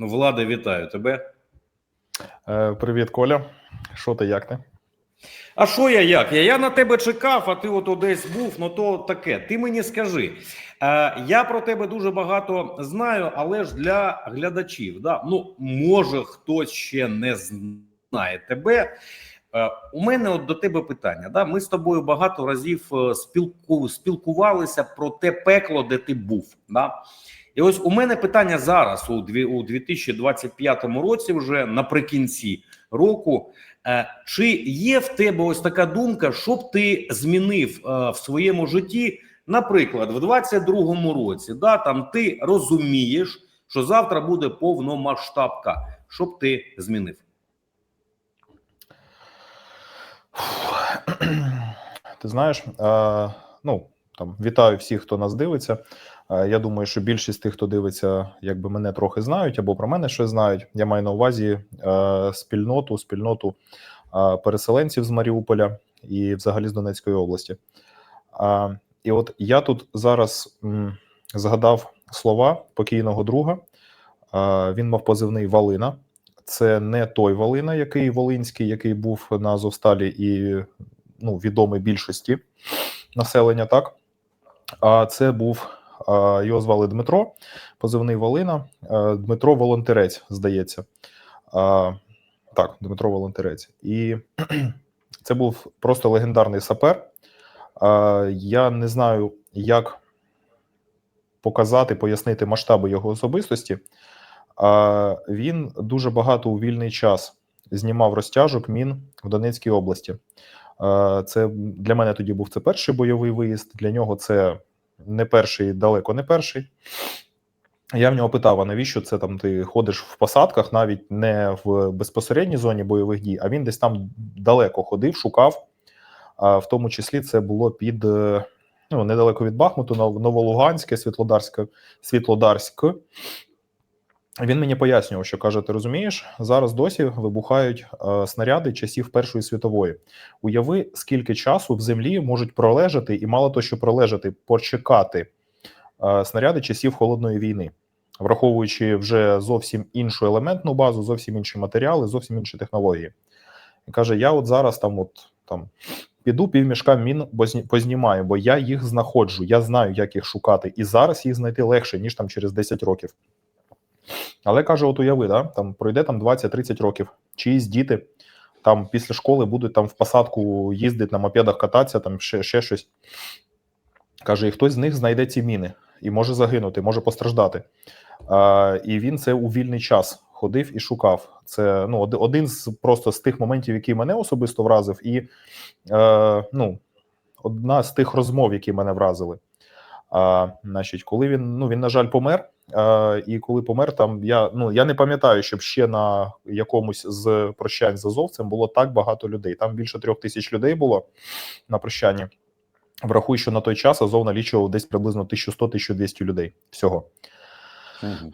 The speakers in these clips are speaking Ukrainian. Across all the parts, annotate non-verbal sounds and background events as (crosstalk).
Ну, Влади, вітаю тебе. Е, Привіт, Коля. Що ти, як ти? А що я як? Я, я на тебе чекав, а ти от десь був, ну то таке. Ти мені скажи. Е, я про тебе дуже багато знаю, але ж для глядачів, да? ну може хтось ще не знає тебе. Е, у мене от до тебе питання. Да? Ми з тобою багато разів е, спілку, спілкувалися про те пекло, де ти був. Да? І ось у мене питання зараз, у, 2025 році, вже наприкінці року. Е, Чи є в тебе ось така думка, щоб ти змінив е, в своєму житті, наприклад, в 22-му році, да, там ти розумієш, що завтра буде повномасштабка, щоб ти змінив? (clears throat) Ти знаєш, е, ну там вітаю всіх, хто нас дивиться. Е, я думаю, що більшість тих, хто дивиться, якби мене трохи знають або про мене щось знають. Я маю на увазі е, спільноту, спільноту е, переселенців з Маріуполя і взагалі з Донецької області. І от я тут зараз згадав слова покійного друга. Він мав позивний Валина. Це не той Валина, який Волинський, який був на Азовсталі і ну, відомий більшості населення, так. А це був його звали Дмитро, позивний Валина. А, Дмитро Волонтерець, здається. Так, Дмитро Волонтерець. І (clears throat) це був просто легендарний сапер. Я не знаю, як показати, пояснити масштаби його особистості. Він дуже багато у вільний час знімав розтяжок мін в Донецькій області. Це для мене тоді був це перший бойовий виїзд. Для нього це не перший, далеко не перший. Я в нього питав: а навіщо це там ти ходиш в посадках, навіть не в безпосередній зоні бойових дій, а він десь там далеко ходив, шукав. А в тому числі це було під е, ну, недалеко від Бахмуту, Новолуганське, Світлодарське, Світлодарськ. Він мені пояснював, що каже: ти розумієш, зараз досі вибухають е, снаряди часів Першої світової. Уяви, скільки часу в землі можуть пролежати, і мало то, що пролежати, почекати е, снаряди часів холодної війни, враховуючи вже зовсім іншу елементну базу, зовсім інші матеріали, зовсім інші технології. І каже: Я от зараз там, от там. Піду півмішка мін познімаю, бо я їх знаходжу, я знаю, як їх шукати, і зараз їх знайти легше, ніж там через 10 років. Але каже: от уяви, да, там пройде там 20-30 років, чиїсь діти там після школи будуть там в посадку їздити на мопедах кататися, там ще, ще щось. Каже, і хтось з них знайде ці міни і може загинути, може постраждати. А, і він це у вільний час ходив і шукав. Це ну, один з просто з тих моментів, який мене особисто вразив, і е, ну, одна з тих розмов, які мене вразили. А, значить, коли він ну він, на жаль, помер. А, і коли помер, там я ну я не пам'ятаю, щоб ще на якомусь з прощань з азовцем було так багато людей. Там більше трьох тисяч людей було на прощанні. Врахуй, що на той час Азов налічував десь приблизно 1100-1200 людей всього.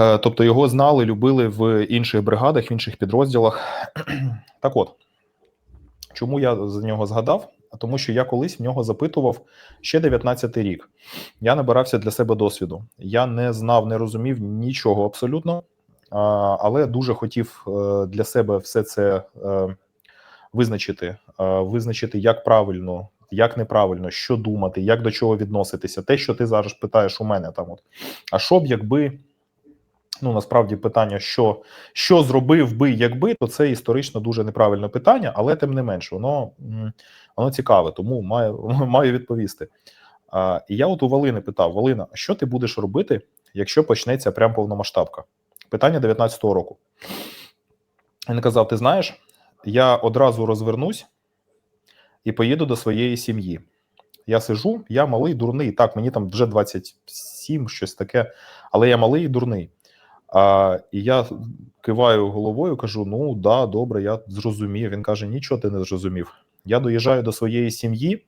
Е, Тобто його знали, любили в інших бригадах, в інших підрозділах. (clears throat) Так от, чому я за нього згадав? А Тому що я колись в нього запитував ще 19-й рік. Я набирався для себе досвіду. Я не знав, не розумів нічого абсолютно, але дуже хотів е, для себе все це е, визначити, е, визначити, як правильно, як неправильно, що думати, як до чого відноситися. Те, що ти зараз питаєш у мене там. От. А що б, якби ну насправді питання, що, що зробив би, якби, то це історично дуже неправильне питання, але тим не менш, воно, воно цікаве, тому маю, (laughs) маю відповісти. А, і я от у Валини питав: Валина, що ти будеш робити, якщо почнеться прям повномасштабка? Питання 19-го року. Він казав: Ти знаєш, я одразу розвернусь і поїду до своєї сім'ї. Я сижу, я малий, дурний. Так, мені там вже 27, щось таке, але я малий і дурний. А, і я киваю головою, кажу: ну да, добре, я зрозумів. Він каже: нічого ти не зрозумів. Я доїжджаю до своєї сім'ї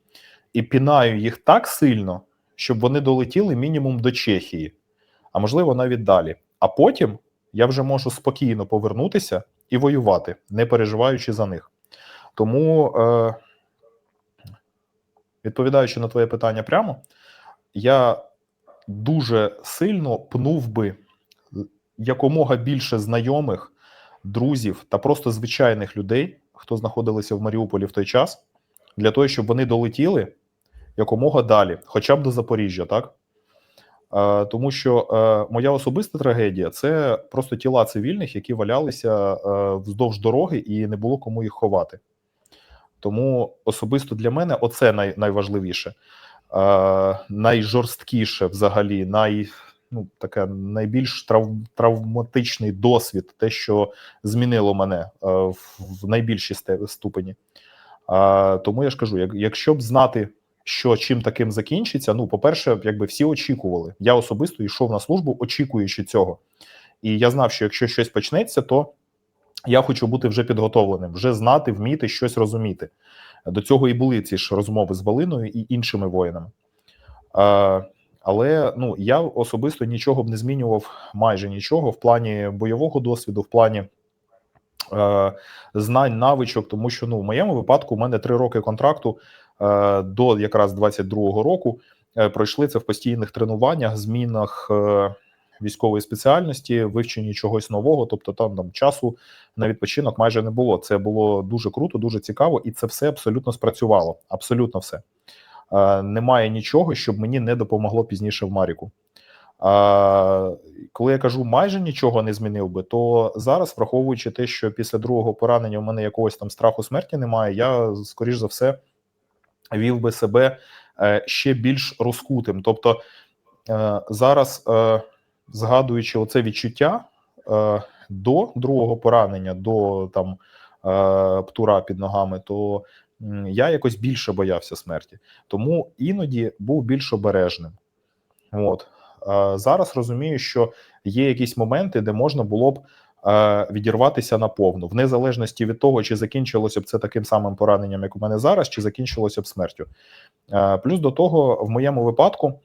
і пінаю їх так сильно, щоб вони долетіли мінімум до Чехії, а можливо навіть далі. А потім я вже можу спокійно повернутися і воювати, не переживаючи за них. Тому, е, відповідаючи на твоє питання прямо, я дуже сильно пнув би якомога більше знайомих, друзів та просто звичайних людей, хто знаходилися в Маріуполі в той час, для того, щоб вони долетіли якомога далі, хоча б до Запоріжжя, так? Е, тому що е, моя особиста трагедія це просто тіла цивільних, які валялися е, вздовж дороги, і не було кому їх ховати. Тому особисто для мене оце най, найважливіше, е, найжорсткіше взагалі, най, ну, таке найбільш трав, травматичний досвід, те, що змінило мене е, в, в найбільшій ступені. Е, тому я ж кажу, як, якщо б знати, що чим таким закінчиться, ну, по-перше, якби всі очікували. Я особисто йшов на службу, очікуючи цього. І я знав, що якщо щось почнеться, то я хочу бути вже підготовленим, вже знати, вміти щось розуміти. До цього і були ці ж розмови з Балиною і іншими воїнами. Але ну, я особисто нічого б не змінював, майже нічого в плані бойового досвіду, в плані е, знань, навичок, тому що ну, в моєму випадку у мене три роки контракту е, до якраз 22-го року е, пройшли це в постійних тренуваннях, змінах е, військової спеціальності, вивченні чогось нового, тобто там, там часу на відпочинок майже не було. Це було дуже круто, дуже цікаво, і це все абсолютно спрацювало. Абсолютно все. Немає нічого, щоб мені не допомогло пізніше в Маріку. Коли я кажу майже нічого не змінив би, то зараз, враховуючи те, що після другого поранення у мене якогось там страху смерті немає, я скоріш за все вів би себе е, ще більш розкутим. Тобто е, зараз, е, згадуючи оце відчуття до другого поранення, до там птура під ногами, то я якось більше боявся смерті, тому іноді був більш обережним. От зараз розумію, що є якісь моменти, де можна було б е, відірватися наповну, в незалежності від того, чи закінчилося б це таким самим пораненням, як у мене зараз, чи закінчилося б смертю. Е, Плюс до того, в моєму випадку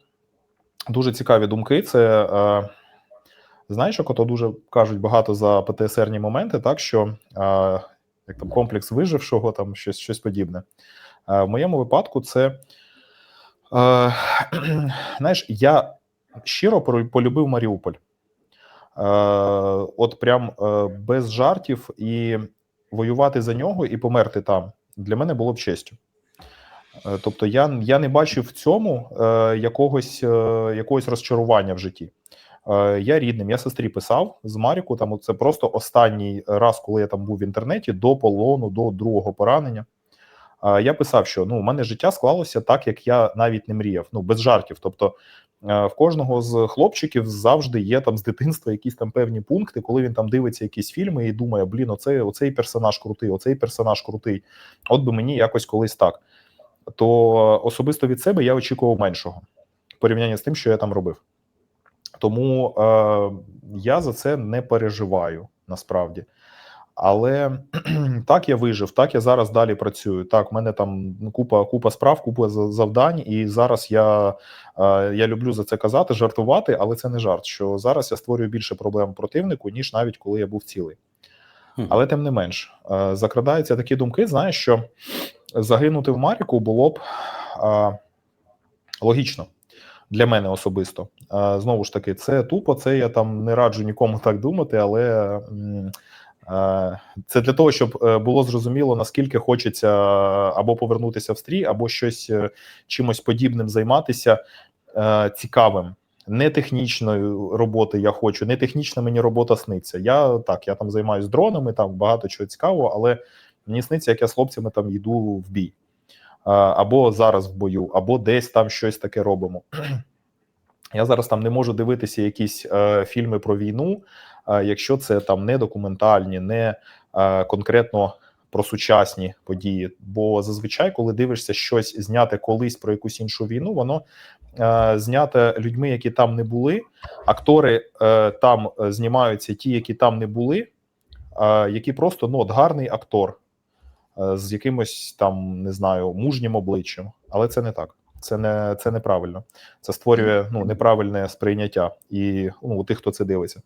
дуже цікаві думки. Це е, знаєш, як ото дуже кажуть багато за ПТСРні моменти, так що як там комплекс вижившого, там щось, щось подібне. Е, В моєму випадку це. Е, (clears throat) знаєш, я щиро полюбив Маріуполь. Е, от прям е, без жартів і воювати за нього і померти там для мене було б честю. Е, Тобто я, я не бачив в цьому е, якогось, е, якогось розчарування в житті. Е, я рідним, я сестрі писав з Маріку. Там це просто останній раз, коли я там був в інтернеті, до полону, до другого поранення. Е, я писав, що ну, у мене життя склалося так, як я навіть не мріяв. Ну, без жартів. Тобто, е, в кожного з хлопчиків завжди є там з дитинства якісь там певні пункти, коли він там дивиться якісь фільми і думає: блін, оцей, оцей персонаж крутий, оцей персонаж крутий. От би мені якось колись так. То особисто від себе я очікував меншого в порівнянні з тим, що я там робив. Тому е, я за це не переживаю насправді. Але так я вижив, так я зараз далі працюю. Так, в мене там купа, купа справ, купа завдань, і зараз я, е, я люблю за це казати, жартувати, але це не жарт. Що зараз я створюю більше проблем противнику, ніж навіть коли я був цілий. Але тим не менш, е, закрадаються такі думки. Знаєш, що загинути в Маріку було б е, логічно для мене особисто. Знову ж таки, це тупо. Це я там не раджу нікому так думати, але це для того, щоб е, було зрозуміло, наскільки хочеться або повернутися в стрій, або щось е, чимось подібним займатися е, цікавим. Не технічної роботи я хочу, не технічна мені робота сниться. Я так, я там займаюся дронами, там багато чого цікавого, але мені сниться, як я з хлопцями там йду в бій. Або зараз в бою, або десь там щось таке робимо. (clears throat) Я зараз там не можу дивитися якісь е, фільми про війну, е, якщо це там не документальні, не е, конкретно про сучасні події. Бо зазвичай, коли дивишся щось зняте колись про якусь іншу війну, воно е, знято людьми, які там не були. Актори е, там е, знімаються ті, які там не були, е, які просто ну, от гарний актор з якимось там не знаю мужнім обличчям, але це не так. Це не це неправильно. Це створює ну неправильне сприйняття і ну, у тих, хто це дивиться.